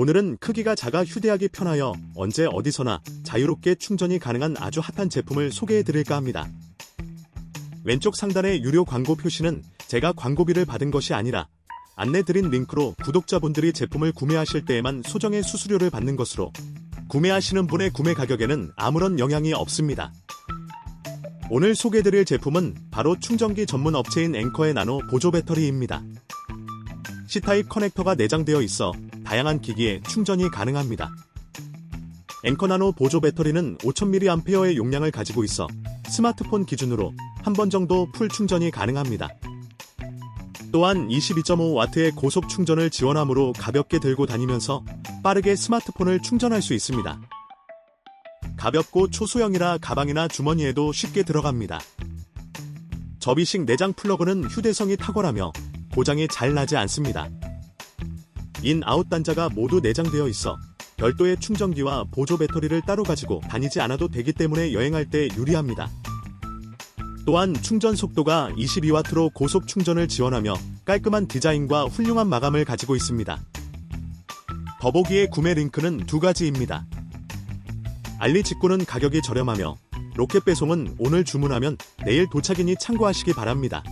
오늘은 크기가 작아 휴대하기 편하여 언제 어디서나 자유롭게 충전이 가능한 아주 핫한 제품을 소개해 드릴까 합니다. 왼쪽 상단의 유료 광고 표시는 제가 광고비를 받은 것이 아니라 안내드린 링크로 구독자분들이 제품을 구매하실 때에만 소정의 수수료를 받는 것으로 구매하시는 분의 구매 가격에는 아무런 영향이 없습니다. 오늘 소개드릴 제품은 바로 충전기 전문 업체인 앵커의 나노 보조 배터리입니다. C타입 커넥터가 내장되어 있어 다양한 기기에 충전이 가능합니다. 앵커 나노 보조 배터리는 5000mAh의 용량을 가지고 있어 스마트폰 기준으로 한 번 정도 풀 충전이 가능합니다. 또한 22.5W의 고속 충전을 지원하므로 가볍게 들고 다니면서 빠르게 스마트폰을 충전할 수 있습니다. 가볍고 초소형이라 가방이나 주머니에도 쉽게 들어갑니다. 접이식 내장 플러그는 휴대성이 탁월하며 고장이 잘 나지 않습니다. 인, 아웃 단자가 모두 내장되어 있어 별도의 충전기와 보조 배터리를 따로 가지고 다니지 않아도 되기 때문에 여행할 때 유리합니다. 또한 충전 속도가 22W로 고속 충전을 지원하며 깔끔한 디자인과 훌륭한 마감을 가지고 있습니다. 더보기의 구매 링크는 두 가지입니다. 알리 직구는 가격이 저렴하며 로켓 배송은 오늘 주문하면 내일 도착이니 참고하시기 바랍니다.